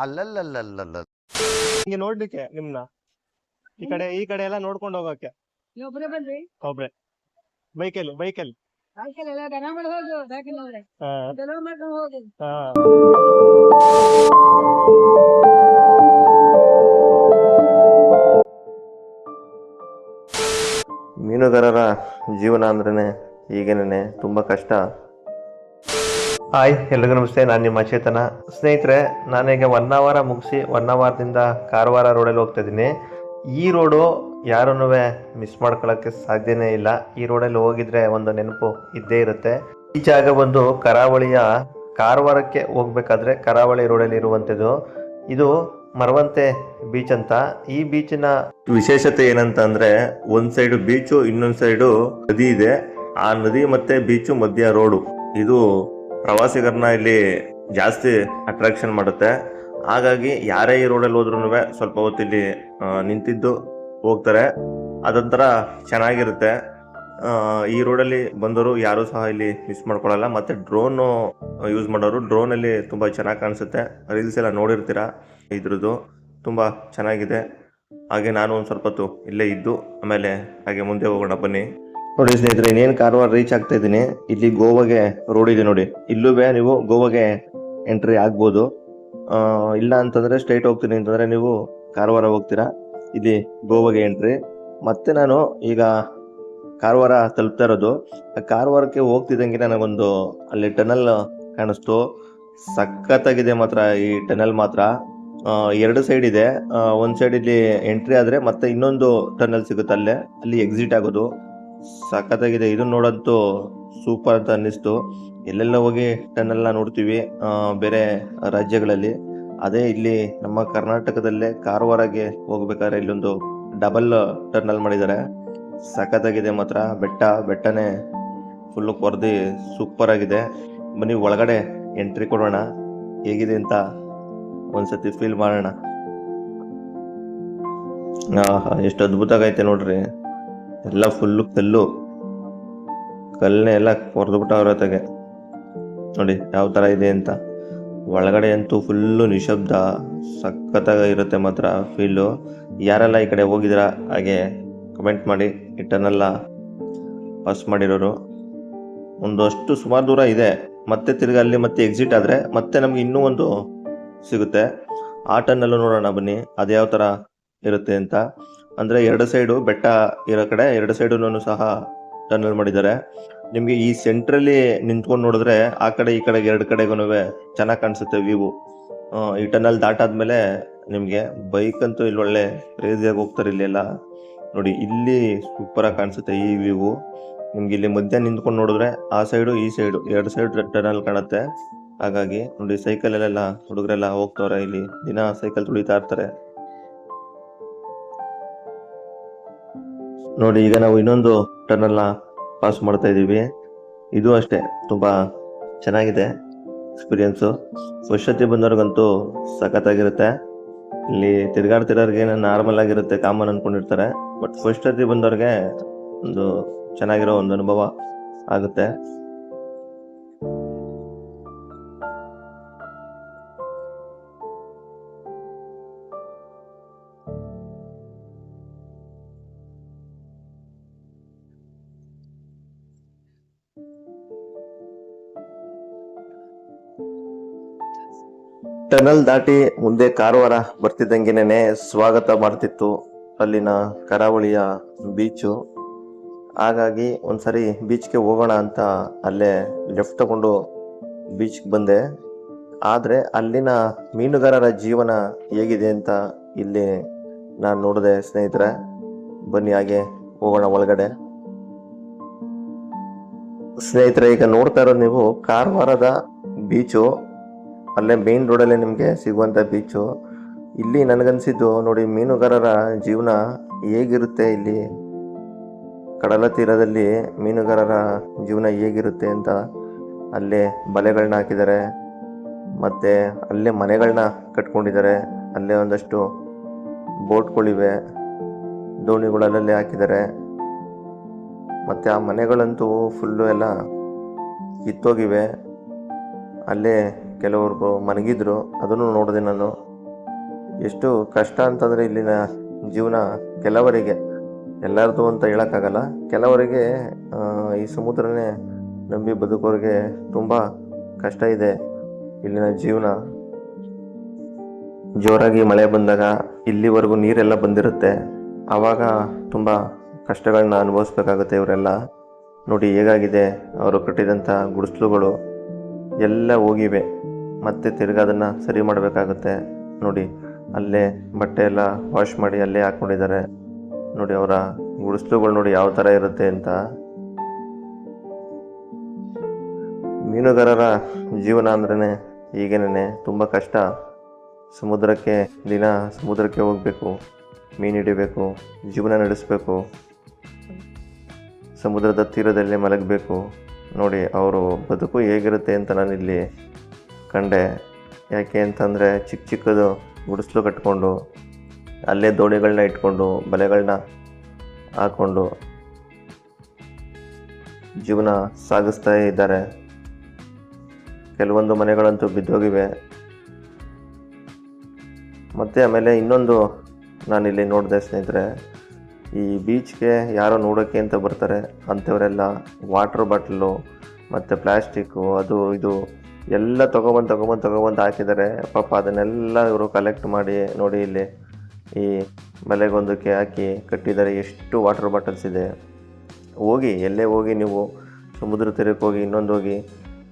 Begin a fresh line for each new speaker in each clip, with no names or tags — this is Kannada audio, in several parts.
ಅಲ್ಲಲ್ಲಲ್ಲಲ್ಲಲ್ಲ
ಹಿಂಗೆ ನೋಡ್ಲಿಕ್ಕೆ ನಿಮ್ನ. ಈ ಕಡೆ ಈ ಕಡೆ ಎಲ್ಲ ನೋಡ್ಕೊಂಡು ಹೋಗಕ್ಕೆ
ನೀವು ಒಬ್ಬರೇ ಬಂದ್ರಿ?
ಒಬ್ರೆ. ಬೈಕಲ್ಲಿ ಬೈಕಲ್ಲಿ.
ಸಾಯಂಕಾಲ ಎಲ್ಲ ದನ ಮಾಡಿ ಹೋಗು ಸಾಕಿನ ಹೋದ್ರೆ.
ಹಾ.
ದನ ಮಾಡ್ಕೊಂಡು ಹೋಗು.
ಹಾ.
ಮೀನುಗಾರರ ಜೀವನ ಅಂದ್ರೇ ಈಗೇನೆ ತುಂಬಾ ಕಷ್ಟ. ಹಾಯ್, ಎಲ್ರಿಗೂ ನಮಸ್ತೆ. ನಾನು ನಿಮ್ಮ ಚೇತನ. ಸ್ನೇಹಿತರೆ ನಾನೀಗ ಒನ್ ಅವರ ಮುಗಿಸಿ ಒನ್ ಅವರ್ದಿಂದ ಕಾರವಾರ ರೋಡಲ್ಲಿ ಹೋಗ್ತಾ ಇದ್ದೀನಿ. ಈ ರೋಡು ಯಾರನ್ನೂ ಮಿಸ್ ಮಾಡ್ಕೊಳ್ಳೋಕ್ಕೆ ಸಾಧ್ಯನೇ ಇಲ್ಲ. ಈ ರೋಡಲ್ಲಿ ಹೋಗಿದ್ರೆ ಒಂದು ನೆನಪು ಇದ್ದೇ ಇರುತ್ತೆ. ಈ ಜಾಗ ಬಂದು ಕರಾವಳಿಯ ಕಾರವಾರಕ್ಕೆ ಹೋಗ್ಬೇಕಾದ್ರೆ ಕರಾವಳಿ ರೋಡಲ್ಲಿ ಇರುವಂಥದ್ದು ಇದು ಮರವಂತೆ ಬೀಚ್ ಅಂತ. ಈ ಬೀಚಿನ ವಿಶೇಷತೆ ಏನಂತ ಅಂದ್ರೆ, ಒಂದ್ ಸೈಡ್ ಬೀಚು ಇನ್ನೊಂದ್ ಸೈಡು ನದಿ ಇದೆ. ಆ ನದಿ ಮತ್ತೆ ಬೀಚು ಮಧ್ಯ ರೋಡು ಇದು ಪ್ರವಾಸಿಗರನ್ನ ಇಲ್ಲಿ ಜಾಸ್ತಿ ಅಟ್ರಾಕ್ಷನ್ ಮಾಡುತ್ತೆ. ಹಾಗಾಗಿ ಯಾರೇ ಈ ರೋಡಲ್ಲಿ ಹೋದ್ರೂ ಸ್ವಲ್ಪ ಹೊತ್ತು ಇಲ್ಲಿ ನಿಂತಿದ್ದು ಹೋಗ್ತಾರೆ. ಅದೊಂಥರ ಚೆನ್ನಾಗಿರುತ್ತೆ. ಈ ರೋಡಲ್ಲಿ ಬಂದವರು ಯಾರೂ ಸಹ ಇಲ್ಲಿ ಮಿಸ್ ಮಾಡ್ಕೊಳ್ಳಲ್ಲ ಮತ್ತು ಡ್ರೋನು ಯೂಸ್ ಮಾಡೋರು ಡ್ರೋನಲ್ಲಿ ತುಂಬಾ ಚೆನ್ನಾಗಿ ಕಾಣಿಸುತ್ತೆ. ರೀಲ್ಸ್ ಎಲ್ಲ ನೋಡಿರ್ತೀರಾ? ಇದ್ರದ್ದು ತುಂಬ ಚೆನ್ನಾಗಿದೆ. ಹಾಗೆ ನಾನು ಒಂದು ಸ್ವಲ್ಪ ಹೊತ್ತು ಇಲ್ಲೇ ಇದ್ದು, ಆಮೇಲೆ ಹಾಗೆ ಮುಂದೆ ಹೋಗೋಣ ಬನ್ನಿ. ನೋಡಿ ಸ್ನೇಹಿತರೆ, ಇನ್ನೇನು ಕಾರವಾರ ರೀಚ್ ಆಗ್ತಾ ಇದ್ದೀನಿ. ಇಲ್ಲಿ ಗೋವಾಗೆ ರೋಡ್ ಇದೆ ನೋಡಿ. ಇಲ್ಲೂ ನೀವು ಗೋವಾಗೆ ಎಂಟ್ರಿ ಆಗ್ಬೋದು. ಇಲ್ಲ ಅಂತಂದರೆ ಸ್ಟ್ರೈಟ್ ಹೋಗ್ತೀನಿ ಅಂತಂದರೆ ನೀವು ಕಾರವಾರ ಹೋಗ್ತೀರಾ. ಇಲ್ಲಿ ಗೋವಾಗೆ ಎಂಟ್ರಿ ಮತ್ತೆ ನಾನು ಈಗ ಕಾರವಾರ ತಲುಪ್ತಾ ಇರೋದು. ಕಾರವಾರಕ್ಕೆ ಹೋಗ್ತಿದ್ದಂಗೆ ನನಗೊಂದು ಅಲ್ಲಿ ಟನಲ್ ಕಾಣಿಸ್ತು. ಸಖತ್ತಾಗಿದೆ ಮಾತ್ರ ಈ ಟನಲ್ ಮಾತ್ರ. ಎರಡು ಸೈಡ್ ಇದೆ. ಒಂದ್ ಸೈಡ್ ಇಲ್ಲಿ ಎಂಟ್ರಿ ಆದರೆ ಮತ್ತೆ ಇನ್ನೊಂದು ಟನಲ್ ಸಿಗುತ್ತೆ ಅಲ್ಲೇ. ಅಲ್ಲಿ ಎಕ್ಸಿಟ್ ಆಗೋದು. ಸಖತ್ತಾಗಿದೆ. ಇದನ್ನ ನೋಡಂತೂ ಸೂಪರ್ ಅಂತ ಅನ್ನಿಸ್ತು. ಎಲ್ಲೆಲ್ಲ ಹೋಗಿ ಟನ್ನೆಲ್ಲ ನೋಡ್ತೀವಿ ಬೇರೆ ರಾಜ್ಯಗಳಲ್ಲಿ. ಅದೇ ಇಲ್ಲಿ ನಮ್ಮ ಕರ್ನಾಟಕದಲ್ಲೇ ಕಾರವಾರಗೆ ಹೋಗ್ಬೇಕಾದ್ರೆ ಇಲ್ಲೊಂದು ಡಬಲ್ ಟರ್ನಲ್ ಮಾಡಿದ್ದಾರೆ. ಸಖತ್ತಾಗಿದೆ ಮಾತ್ರ. ಬೆಟ್ಟ, ಬೆಟ್ಟನೇ ಫುಲ್ಲು ಕೊರ್ದಿ ಸೂಪರ್ ಆಗಿದೆ. ಬನ್ನಿ, ಒಳಗಡೆ ಎಂಟ್ರಿ ಕೊಡೋಣ. ಹೇಗಿದೆ ಅಂತ ಒಂದ್ಸತಿ ಫೀಲ್ ಮಾಡೋಣ. ಎಷ್ಟು ಅದ್ಭುತ ಆಗೈತೆ ನೋಡ್ರಿ. ಎಲ್ಲ ಫುಲ್ಲು ಕಲ್ಲು. ಕಲ್ಲನ್ನೇ ಎಲ್ಲ ಕೊರೆದ್ಬಿಟ್ಟವ್ರ ತೆಗೆ ನೋಡಿ ಯಾವ ಥರ ಇದೆ ಅಂತ. ಒಳಗಡೆ ಅಂತೂ ಫುಲ್ಲು ನಿಶಬ್ದ, ಸಖತ್ತಾಗ ಇರುತ್ತೆ ಮಾತ್ರ ಫೀಲು ಯಾರೆಲ್ಲ ಈ ಕಡೆ ಹೋಗಿದ್ದೀರಾ ಹಾಗೆ ಕಮೆಂಟ್ ಮಾಡಿ ಇಟ್ಟನ್ನೆಲ್ಲ ಟನ್ನೆಲ್ಲ ಪಾಸ್ ಮಾಡಿರೋರು ಒಂದಷ್ಟು ಸುಮಾರು ದೂರ ಇದೆ. ಮತ್ತೆ ತಿರ್ಗಿ ಅಲ್ಲಿ ಮತ್ತೆ ಎಕ್ಸಿಟ್ ಆದರೆ ಮತ್ತೆ ನಮ್ಗೆ ಇನ್ನೂ ಒಂದು ಸಿಗುತ್ತೆ. ಆ ಟನ್ನಲ್ಲೂ ನೋಡೋಣ ಬನ್ನಿ, ಅದು ಯಾವ ಥರ ಇರುತ್ತೆ ಅಂತ. ಅಂದ್ರೆ ಎರಡು ಸೈಡು ಬೆಟ್ಟ ಇರೋ ಕಡೆ ಎರಡು ಸೈಡು ಸಹ ಟನಲ್ ಮಾಡಿದ್ದಾರೆ. ನಿಮ್ಗೆ ಈ ಸೆಂಟ್ರಲ್ಲಿ ನಿಂತ್ಕೊಂಡು ನೋಡಿದ್ರೆ ಆ ಕಡೆ ಈ ಕಡೆಗೆ ಎರಡು ಕಡೆಗೂ ಚೆನ್ನಾಗಿ ಕಾಣಿಸುತ್ತೆ ವ್ಯೂ. ಈ ಟನಲ್ ದಾಟಾದ್ಮೇಲೆ ನಿಮಗೆ ಬೈಕ್ ಅಂತೂ ಇಲ್ಲಿ ಒಳ್ಳೆ ಕ್ರೇಜಿಯಾಗಿ ಹೋಗ್ತಾರೆ ಇಲ್ಲೆಲ್ಲ. ನೋಡಿ, ಇಲ್ಲಿ ಸೂಪರ್ ಆಗಿ ಕಾಣಿಸುತ್ತೆ ಈ ವ್ಯೂ. ನಿಮ್ಗೆ ಇಲ್ಲಿ ಮಧ್ಯ ನಿಂತ್ಕೊಂಡು ನೋಡಿದ್ರೆ ಆ ಸೈಡು, ಈ ಸೈಡು ಎರಡು ಸೈಡ್ ಟನಲ್ ಕಾಣುತ್ತೆ. ಹಾಗಾಗಿ ನೋಡಿ ಸೈಕಲ್ ಅಲ್ಲೆಲ್ಲ ಹುಡುಗರೆಲ್ಲ ಹೋಗ್ತವ್ರೆ ಇಲ್ಲಿ. ದಿನ ಸೈಕಲ್ ತುಳಿತಾ ಇರ್ತಾರೆ. ನೋಡಿ, ಈಗ ನಾವು ಇನ್ನೊಂದು ಟರ್ನಲ್ಲ ಪಾಸ್ ಮಾಡ್ತಾ ಇದೀವಿ ಇದು ಅಷ್ಟೇ, ತುಂಬ ಚೆನ್ನಾಗಿದೆ ಎಕ್ಸ್ಪೀರಿಯನ್ಸು ಸತಿ ಬಂದವ್ರಿಗಂತೂ ಸಖತ್ತಾಗಿರುತ್ತೆ. ಇಲ್ಲಿ ತಿರುಗಾಡ್ತಿರೋರಿಗೆ ನಾರ್ಮಲ್ ಆಗಿರುತ್ತೆ ಕಾಮನ್ ಅಂದ್ಕೊಂಡಿರ್ತಾರೆ ಬಟ್ ಫಸ್ಟ್ ಸತಿ ಬಂದವ್ರಿಗೆ ಒಂದು ಚೆನ್ನಾಗಿರೋ ಒಂದು ಅನುಭವ ಆಗುತ್ತೆ. ಟನಲ್ ದಾಟಿ ಮುಂದೆ ಕಾರವಾರ ಬರ್ತಿದ್ದಂಗೆನೆ ಸ್ವಾಗತ ಮಾಡ್ತಿತ್ತು. ಅಲ್ಲಿನ ಕರಾವಳಿಯ ಬೀಚು ಹಾಗಾಗಿ ಒಂದ್ಸರಿ ಬೀಚ್ಗೆ ಹೋಗೋಣ ಅಂತ ಅಲ್ಲೇ ಲೆಫ್ಟ್ ತಗೊಂಡು ಬೀಚ್ಗೆ ಬಂದೆ. ಆದರೆ ಅಲ್ಲಿನ ಮೀನುಗಾರರ ಜೀವನ ಹೇಗಿದೆ ಅಂತ ಇಲ್ಲಿ ನಾನು ನೋಡಿದೆ ಸ್ನೇಹಿತರೆ, ಬನ್ನಿ ಹಾಗೆ ಹೋಗೋಣ ಒಳಗಡೆ. ಸ್ನೇಹಿತರೆ, ಈಗ ನೋಡ್ತಾ ಇರೋದು ನೀವು ಕಾರವಾರದ ಬೀಚು ಅಲ್ಲೇ ಮೇನ್ ರೋಡಲ್ಲೇ ನಿಮಗೆ ಸಿಗುವಂಥ ಬೀಚು ಇಲ್ಲಿ ನನಗನ್ಸಿದ್ದು ನೋಡಿ ಮೀನುಗಾರರ ಜೀವನ ಹೇಗಿರುತ್ತೆ ಇಲ್ಲಿ? ಕಡಲ ತೀರದಲ್ಲಿ ಮೀನುಗಾರರ ಜೀವನ ಹೇಗಿರುತ್ತೆ ಅಂತ ಅಲ್ಲೇ ಬಲೆಗಳನ್ನ ಹಾಕಿದ್ದಾರೆ. ಮತ್ತು ಅಲ್ಲೇ ಮನೆಗಳನ್ನ ಕಟ್ಕೊಂಡಿದ್ದಾರೆ. ಅಲ್ಲೇ ಒಂದಷ್ಟು ಬೋಟ್ಗಳಿವೆ, ದೋಣಿಗಳಲ್ಲೇ ಹಾಕಿದ್ದಾರೆ. ಮತ್ತು ಆ ಮನೆಗಳಂತೂ ಫುಲ್ಲು ಎಲ್ಲ ಕಿತ್ತೋಗಿವೆ. ಅಲ್ಲೇ ಕೆಲವರು ಮನಗಿದ್ರು ಅದನ್ನು ನೋಡಿದೆ ನಾನು. ಎಷ್ಟು ಕಷ್ಟ ಅಂತಂದರೆ ಇಲ್ಲಿನ ಜೀವನ ಕೆಲವರಿಗೆ ಎಲ್ಲರದು ಅಂತ ಹೇಳೋಕ್ಕಾಗಲ್ಲ. ಕೆಲವರಿಗೆ ಈ ಸಮುದ್ರನೇ ನಂಬಿ ಬದುಕೋರಿಗೆ ತುಂಬ ಕಷ್ಟ ಇದೆ ಇಲ್ಲಿನ ಜೀವನ. ಜೋರಾಗಿ ಮಳೆ ಬಂದಾಗ ಇಲ್ಲಿವರೆಗೂ ನೀರೆಲ್ಲ ಬಂದಿರುತ್ತೆ. ಆವಾಗ ತುಂಬ ಕಷ್ಟಗಳನ್ನ ಅನುಭವಿಸ್ಬೇಕಾಗುತ್ತೆ ಇವರೆಲ್ಲ. ನೋಡಿ, ಹೇಗಾಗಿದೆ? ಅವರು ಕಟ್ಟಿದಂಥ ಗುಡಿಸ್ಲುಗಳು ಎಲ್ಲ ಹೋಗಿವೆ. ಮತ್ತೆ ತಿರ್ಗಾ ಅದನ್ನು ಸರಿ ಮಾಡಬೇಕಾಗುತ್ತೆ. ನೋಡಿ, ಅಲ್ಲೇ ಬಟ್ಟೆ ಎಲ್ಲ ವಾಶ್ ಮಾಡಿ ಅಲ್ಲೇ ಹಾಕ್ಕೊಂಡಿದ್ದಾರೆ. ನೋಡಿ, ಅವರ ಗುಡಿಸ್ಲುಗಳು ನೋಡಿ ಯಾವ ಥರ ಇರುತ್ತೆ ಅಂತ. ಮೀನುಗಾರರ ಜೀವನ ಅಂದ್ರೇ ಈಗೇನೇ ತುಂಬ ಕಷ್ಟ. ಸಮುದ್ರಕ್ಕೆ, ದಿನ ಸಮುದ್ರಕ್ಕೆ ಹೋಗಬೇಕು, ಮೀನು ಹಿಡಿಬೇಕು, ಜೀವನ ನಡೆಸಬೇಕು. ಸಮುದ್ರದ ತೀರದಲ್ಲಿ ಮಲಗಬೇಕು. ನೋಡಿ, ಅವರು ಬದುಕು ಹೇಗಿರುತ್ತೆ ಅಂತ ನಾನಿಲ್ಲಿ ಕಂಡೆ. ಯಾಕೆ ಅಂತಂದರೆ ಚಿಕ್ಕ ಚಿಕ್ಕದು ಗುಡಿಸ್ಲು ಕಟ್ಕೊಂಡು, ಅಲ್ಲೇ ದೋಣಿಗಳನ್ನ ಇಟ್ಕೊಂಡು ಬಲೆಗಳನ್ನ ಹಾಕ್ಕೊಂಡು ಜೀವನ ಸಾಗಿಸ್ತಾ ಇದ್ದಾರೆ. ಕೆಲವೊಂದು ಮನೆಗಳಂತೂ ಬಿದ್ದೋಗಿವೆ. ಮತ್ತು ಆಮೇಲೆ ಇನ್ನೊಂದು ನಾನಿಲ್ಲಿ ನೋಡಿದೆ ಸ್ನೇಹಿತರೆ, ಈ ಬೀಚ್ಗೆ ಯಾರೋ ನೋಡೋಕ್ಕೆ ಅಂತ ಬರ್ತಾರೆ, ಅಂಥವರೆಲ್ಲ ವಾಟ್ರ್ ಬಾಟ್ಲು ಮತ್ತು ಪ್ಲ್ಯಾಸ್ಟಿಕ್ಕು ಅದು ಇದು ಎಲ್ಲ ತೊಗೊಬಂದು ತೊಗೊಬಂದು ತೊಗೊಬಂದು ಹಾಕಿದ್ದಾರೆ. ಪಾಪ ಅದನ್ನೆಲ್ಲ ಇವರು ಕಲೆಕ್ಟ್ ಮಾಡಿ ನೋಡಿ ಇಲ್ಲಿ ಈ ಬಲೆಗೊಂದಕ್ಕೆ ಹಾಕಿ ಕಟ್ಟಿದ್ದಾರೆ. ಎಷ್ಟು ವಾಟರ್ ಬಾಟಲ್ಸ್ ಇದೆ. ಹೋಗಿ, ಎಲ್ಲೇ ಹೋಗಿ ನೀವು ಸಮುದ್ರ ತೀರಕ್ಕೆ ಹೋಗಿ, ಇನ್ನೊಂದು ಹೋಗಿ,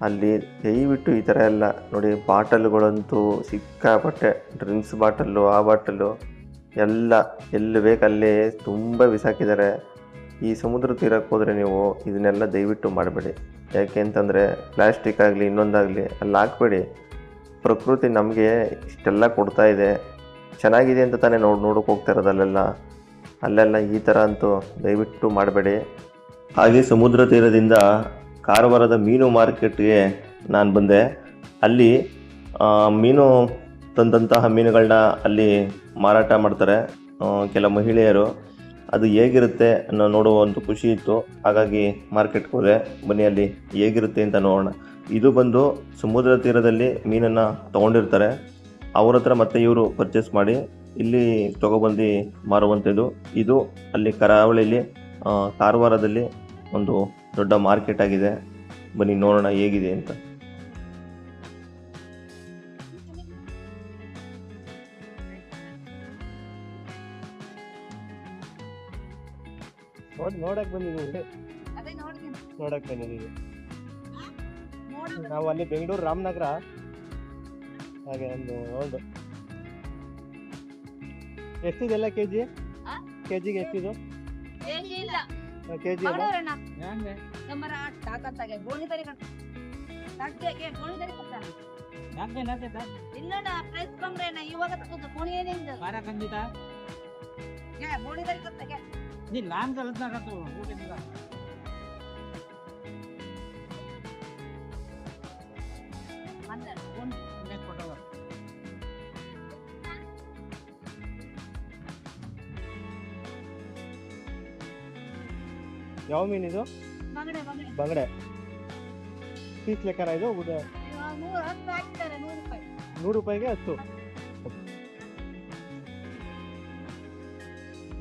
ಅಲ್ಲಿ ದಯವಿಟ್ಟು ಈ ಥರ ಎಲ್ಲ ನೋಡಿ ಬಾಟಲ್ಗಳಂತೂ ಸಿಕ್ಕಾಪಟ್ಟೆ. ಡ್ರಿಂಕ್ಸ್ ಬಾಟಲ್ಲು, ಆ ಬಾಟಲ್ಲು ಎಲ್ಲ ಎಲ್ಲಿ ಬೇಕಲ್ಲಿ ತುಂಬ ಬಿಸಾಕಿದ್ದಾರೆ. ಈ ಸಮುದ್ರ ತೀರಕ್ಕೆ ಹೋದರೆ ನೀವು ಇದನ್ನೆಲ್ಲ ದಯವಿಟ್ಟು ಮಾಡಬೇಡಿ. ಯಾಕೆ ಅಂತಂದರೆ ಪ್ಲ್ಯಾಸ್ಟಿಕ್ ಆಗಲಿ ಇನ್ನೊಂದಾಗಲಿ ಅಲ್ಲಿ ಹಾಕ್ಬೇಡಿ. ಪ್ರಕೃತಿ ನಮಗೆ ಇಷ್ಟೆಲ್ಲ ಕೊಡ್ತಾ ಇದೆ. ಚೆನ್ನಾಗಿದೆ ಅಂತ ತಾನೇ ನೋಡಿ, ನೋಡೋಕೆ ಹೋಗ್ತಾ ಇರೋದು ಅಲ್ಲೆಲ್ಲ. ಅಲ್ಲೆಲ್ಲ ಈ ಥರ ಅಂತೂ ದಯವಿಟ್ಟು ಮಾಡಬೇಡಿ. ಹಾಗೆ ಸಮುದ್ರ ತೀರದಿಂದ ಕಾರವಾರದ ಮೀನು ಮಾರ್ಕೆಟ್ಗೆ ನಾನು ಬಂದೆ. ಅಲ್ಲಿ ಮೀನು ತಂದಂತಹ ಮೀನುಗಳನ್ನ ಅಲ್ಲಿ ಮಾರಾಟ ಮಾಡ್ತಾರೆ ಕೆಲ ಮಹಿಳೆಯರು. ಅದು ಹೇಗಿರುತ್ತೆ ಅನ್ನೋ ನೋಡುವ ಒಂದು ಖುಷಿ ಇತ್ತು. ಹಾಗಾಗಿ ಮಾರ್ಕೆಟ್ಗೆ ಹೋದೆ. ಬನ್ನಿ ಅಲ್ಲಿ ಹೇಗಿರುತ್ತೆ ಅಂತ ನೋಡೋಣ. ಇದು ಬಂದು ಸಮುದ್ರ ತೀರದಲ್ಲಿ ಮೀನನ್ನು ತೊಗೊಂಡಿರ್ತಾರೆ. ಅವ್ರ ಹತ್ರ ಮತ್ತೆ ಇವರು ಪರ್ಚೇಸ್ ಮಾಡಿ ಇಲ್ಲಿ ತೊಗೊಬಂದು ಮಾರುವಂಥದ್ದು. ಇದು ಅಲ್ಲಿ ಕರಾವಳಿಲಿ ಕಾರವಾರದಲ್ಲಿ ಒಂದು ದೊಡ್ಡ ಮಾರ್ಕೆಟ್ ಆಗಿದೆ. ಬನ್ನಿ ನೋಡೋಣ ಹೇಗಿದೆ ಅಂತ.
ನೋಡ್ ನೋಡಕ್ ಬಂದಿದ್ದೀವಿ
ಅದೇ ನೋಡ್ತೀನಿ.
ನೋಡಕ್ ಬಂದಿದ್ದೀವಿ ನಾವು. ಅಲ್ಲಿ ಬೆಂಗಳೂರು ರಾಮನಗರ. ಹಾಗೆ ಒಂದು ರೌಂಡ್ ಎಷ್ಟಿದೆಲ್ಲ ಕೆ ಜಿ
ಆ?
ಕೆ ಜಿಗೆ ಎಷ್ಟಿದು ಕೆ ಜಿ
ಇನ್ನಣ್ಣ ಪ್ರೈಸ್ ಇವಾಗ ಏನಿಂದ? ತರಿ ಕಟ್ಟಾಗೆ ಅಂದ್ರೆ ಗೋಣಿ
ಯಾವ ಮೀನಿದು
ಬಂಗಡೆ
ಪೀಸ್ ಲೆಕ್ಕರ ಇದು?
ನೂರು
ರೂಪಾಯಿಗೆ ಹತ್ತು.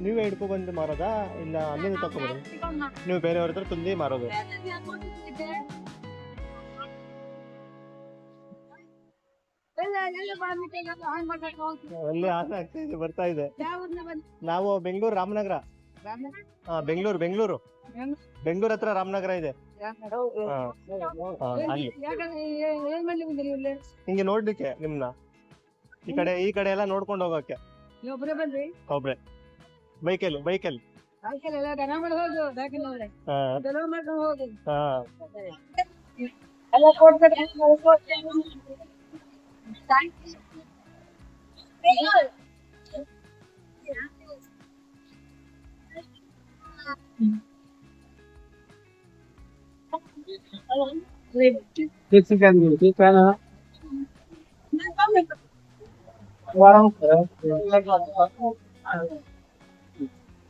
ನೀವೇ ಹಿಡ್ಕೊ ಬಂದು ಮಾರೋದಾ? ಇಲ್ಲ ಅಲ್ಲಿಂದ ತಗೊಬರೋದು
ತಗೊಂಡ್
ನೀವು ಬೇರೆಯವ್ರ ಹತ್ರ ತುಂಬಿ ಮಾರೋದು. ಅಲ್ಲಿ ಆಸೆ ಆಗ್ತಾ ಇದೆ ಬರ್ತಾ ಇದೆ. ನಾವು ಬೆಂಗಳೂರು ರಾಮನಗರ? ಹಾ ಬೆಂಗಳೂರು ಬೆಂಗಳೂರು.
ಬೆಂಗ್ಳೂರು?
ಹತ್ರ ರಾಮನಗರ ಇದೆ. ಹಿಂಗೆ. ನೋಡ್ಲಿಕ್ಕೆ ನಿಮ್ನ. ಈ ಕಡೆ ಈ ಕಡೆ ಎಲ್ಲ ನೋಡ್ಕೊಂಡು ಹೋಗಕ್ಕೆ.
ನೀವು
ವೈಕಲ್
ವೈಕಲ್ ಎಲ್ಲ ದನ ಮಾಡೋದು ದಾಖಲೆ
ನೋಡ್ರಿ
ದನ ಮಾಡ್ಕೊಂಡು ಹೋಗಿ ಎಲ್ಲ ಕೊಡ್ತಾರೆ
देख सकते हैं
कि क्या
ना वाह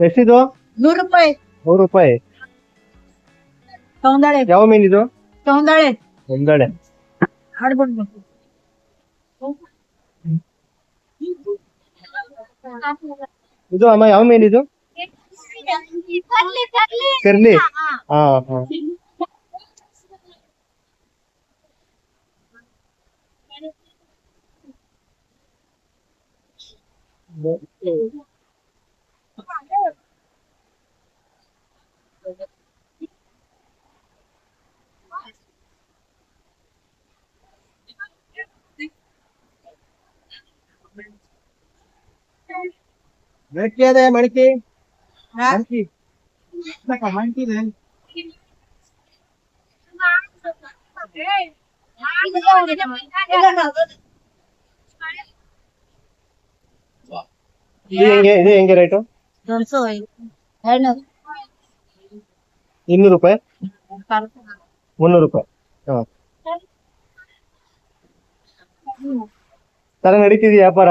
ಎಷ್ಟಿದು
ನೂರು ರೂಪಾಯಿ.
ನೂರು ರೂಪಾಯಿ.
ಸೌಂದಳೆ
ಯಾವ ಮೀನಿದು
ಸೌಂದಳೆ
ಒಂದಳೆ
ಹಾಡ್ಬಿಡ್ಬೇಕು
ಇದು ಅಮ್ಮ ಯಾವ ಮೀನಿದು ಕರ್ಲಿ ಹಾ ಹಾ. ಮಡಿಕೆ ಅದೇ ಮಡಿಕೆ ಮಡಿಕೆ ಮಡಿಕೆ ಇದೆ. ಹೆಂಗೆ ಇದು ಹೆಂಗೆ ರೇಟು ಇನ್ನೂರು ರೂಪಾಯಿ? ಮುನ್ನೂರು ರೂಪಾಯಿ. ಹಾ. ಚೆನ್ನಾಗಿ ನಡೀತಿದ್ಯಾ ವ್ಯಾಪಾರ?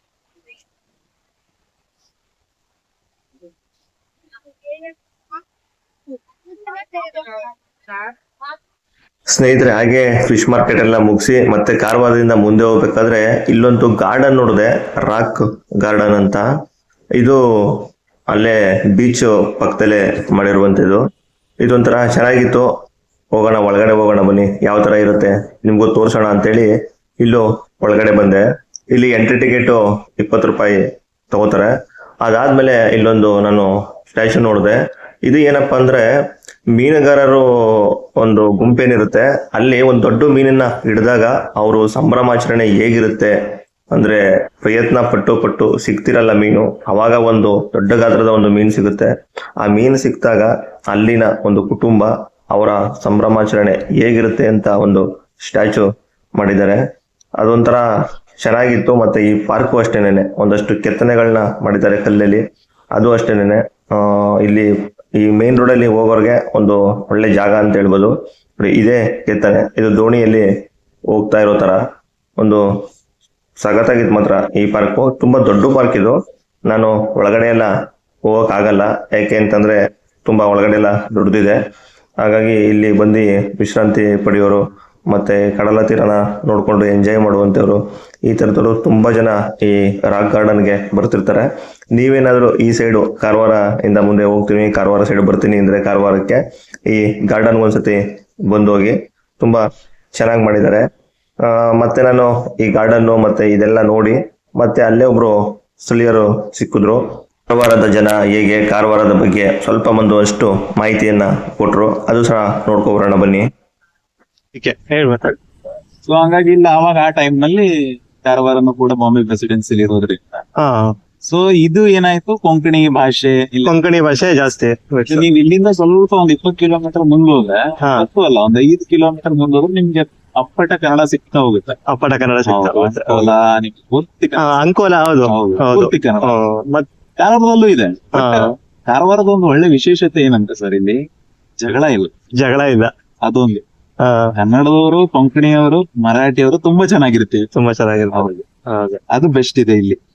ಸ್ನೇಹಿತರೆ, ಹಾಗೆ ಫಿಶ್ ಮಾರ್ಕೆಟ್ ಎಲ್ಲ ಮುಗಿಸಿ ಮತ್ತೆ ಕಾರವಾರದಿಂದ ಮುಂದೆ ಹೋಗ್ಬೇಕಾದ್ರೆ ಇಲ್ಲೊಂದು ಗಾರ್ಡನ್ ನೋಡಿದೆ ರಾಕ್ ಗಾರ್ಡನ್ ಅಂತ. ಇದು ಅಲ್ಲೇ ಬೀಚ್ ಪಕ್ಕದಲ್ಲೇ ಮಾಡಿರುವಂತದ್ದು ಇದೊಂಥರ ಚೆನ್ನಾಗಿತ್ತು. ಹೋಗೋಣ, ಒಳಗಡೆ ಹೋಗೋಣ ಬನ್ನಿ. ಯಾವ ತರ ಇರುತ್ತೆ ನಿಮ್ಗೂ ತೋರ್ಸೋಣ ಅಂತೇಳಿ ಇಲ್ಲೂ ಒಳಗಡೆ ಬಂದೆ. ಇಲ್ಲಿ ಎಂಟ್ರಿ ಟಿಕೆಟ್ ಇಪ್ಪತ್ತು ರೂಪಾಯಿ ತಗೋತಾರೆ. ಅದಾದ್ಮೇಲೆ ಇಲ್ಲೊಂದು ನಾನು ಸ್ಟ್ಯಾಚು ನೋಡಿದೆ. ಇದು ಏನಪ್ಪಾ ಅಂದ್ರೆ ಮೀನುಗಾರರು ಒಂದು ಗುಂಪೇನಿರುತ್ತೆ, ಅಲ್ಲಿ ಒಂದು ದೊಡ್ಡ ಮೀನನ್ನ ಹಿಡಿದಾಗ ಅವರು ಸಂಭ್ರಮಾಚರಣೆ ಹೇಗಿರುತ್ತೆ ಅಂದ್ರೆ ಪ್ರಯತ್ನ ಪಟ್ಟು ಪಟ್ಟು ಸಿಗ್ತಿರಲ್ಲ ಮೀನು. ಅವಾಗ ಒಂದು ದೊಡ್ಡ ಗಾತ್ರದ ಒಂದು ಮೀನು ಸಿಗುತ್ತೆ. ಆ ಮೀನು ಸಿಕ್ತಾಗ ಅಲ್ಲಿನ ಒಂದು ಕುಟುಂಬ ಅವರ ಸಂಭ್ರಮಾಚರಣೆ ಹೇಗಿರುತ್ತೆ ಅಂತ ಒಂದು ಸ್ಟ್ಯಾಚು ಮಾಡಿದ್ದಾರೆ. ಅದೊಂಥರ ಚೆನ್ನಾಗಿತ್ತು. ಮತ್ತೆ ಈ ಪಾರ್ಕು ಅಷ್ಟೇನೆ ಒಂದಷ್ಟು ಕೆತ್ತನೆಗಳನ್ನ ಮಾಡಿದ್ದಾರೆ ಕಲ್ಲಲ್ಲಿ. ಅದು ಅಷ್ಟೇನೆ ಇಲ್ಲಿ ಈ ಮೇನ್ ರೋಡ್ ಅಲ್ಲಿ ಹೋಗೋರ್ಗೆ ಒಂದು ಒಳ್ಳೆ ಜಾಗ ಅಂತ ಹೇಳ್ಬೋದು. ನೋಡಿ, ಇದೇ ಕೆತ್ತನೆ. ಇದು ದೋಣಿಯಲ್ಲಿ ಹೋಗ್ತಾ ಇರೋ ತರ. ಒಂದು ಸಖತ್ತಾಗಿತ್ತು ಮಾತ್ರ ಈ ಪಾರ್ಕ್ ತುಂಬಾ ದೊಡ್ಡ ಪಾರ್ಕ್ ಇದು. ನಾನು ಒಳಗಡೆ ಎಲ್ಲ ಹೋಗಕ್ ಆಗಲ್ಲ ಯಾಕೆ ಅಂತಂದ್ರೆ ತುಂಬಾ ಒಳಗಡೆ ಎಲ್ಲ ದೊಡ್ಡದಿದೆ. ಹಾಗಾಗಿ ಇಲ್ಲಿ ಬಂದು ವಿಶ್ರಾಂತಿ ಪಡೆಯೋರು ಮತ್ತೆ ಕಡಲ ತೀರನ ನೋಡ್ಕೊಂಡು ಎಂಜಾಯ್ ಮಾಡುವಂತವ್ರು ಈ ತರದವರು ತುಂಬಾ ಜನ ಈ ರಾಕ್ ಗಾರ್ಡನ್ಗೆ ಬರ್ತಿರ್ತಾರೆ. ನೀವೇನಾದರೂ ಈ ಸೈಡು ಕಾರವಾರ ಇಂದ ಮುಂದೆ ಹೋಗ್ತೀನಿ, ಕಾರವಾರ ಸೈಡ್ ಬರ್ತೀನಿ ಅಂದ್ರೆ ಕಾರವಾರಕ್ಕೆ ಈ ಗಾರ್ಡನ್ ಒಂದ್ಸತಿ ಬಂದೋಗಿ ತುಂಬಾ ಚೆನ್ನಾಗಿ ಮಾಡಿದ್ದಾರೆ. ಮತ್ತೆ ನಾನು ಈ ಗಾರ್ಡನ್ನು ಮತ್ತೆ ಇದೆಲ್ಲ ನೋಡಿ, ಮತ್ತೆ ಅಲ್ಲೇ ಒಬ್ರು ಸ್ಥಳೀಯರು ಸಿಕ್ಕಿದ್ರು. ಕಾರವಾರದ ಜನ ಹೇಗೆ, ಕಾರವಾರದ ಬಗ್ಗೆ ಸ್ವಲ್ಪ ಒಂದಷ್ಟು ಮಾಹಿತಿಯನ್ನ ಕೊಟ್ರು. ಅದು ಸಹ ನೋಡ್ಕೊಬರೋಣ ಬನ್ನಿ.
ಸೊ ಹಂಗಾಗಿ ಇಲ್ಲ ಅವಾಗ ಆ ಟೈಮ್ನಲ್ಲಿ ಕಾರವಾರನು ಕೂಡ ಬಾಂಬೆ ಪ್ರೆಸಿಡೆನ್ಸಿಲಿ ಇರೋದ್ರಿಂದ.
ಹಾ.
ಸೊ ಇದು ಏನಾಯ್ತು? ಕೊಂಕಣಿ ಭಾಷೆ ಇಲ್ಲ.
ಕೊಂಕಣಿ ಭಾಷೆ ಜಾಸ್ತಿ.
ನೀವು ಇಲ್ಲಿಂದ ಸ್ವಲ್ಪ ಒಂದ್ ಇಪ್ಪತ್ತು ಕಿಲೋಮೀಟರ್ ಮುಂದೋದ್ರೆ ಹತ್ತು ಅಲ್ಲ ಒಂದ್ ಐದು ಕಿಲೋಮೀಟರ್ ಮುಂದೋದ್ರೆ ನಿಮ್ಗೆ ಅಪ್ಪಟ ಕನ್ನಡ ಸಿಗ್ತಾ ಹೋಗುತ್ತೆ.
ಅಪ್ಪಟ ಕನ್ನಡ ಸಿಗ್ತಾ.
ಅಂಕೋಲ, ನಿಮ್ಗೆ ಪೂರ್ತಿ
ಅಂಕೋಲ ಹೌದು.
ಪೂರ್ತಿ ಕನ್ನಡ.
ಹ್ಮ್. ಮತ್
ಕಾರವಾರದಲ್ಲೂ ಇದೆ. ಕಾರವಾರದ ಒಂದು ಒಳ್ಳೆ ವಿಶೇಷತೆ ಏನಂತ ಸರ್ ಇಲ್ಲಿ ಜಗಳ ಇಲ್ಲ.
ಜಗಳ ಇಲ್ಲ.
ಅದೊಂದು. ಕನ್ನಡದವರು ಕೊಂಕಣಿಯವರು ಮರಾಠಿಯವರು ತುಂಬಾ ಚೆನ್ನಾಗಿರ್ತೀವಿ.
ತುಂಬಾ ಹೌದು.
ಅದು ಬೆಸ್ಟ್ ಇದೆ ಇಲ್ಲಿ.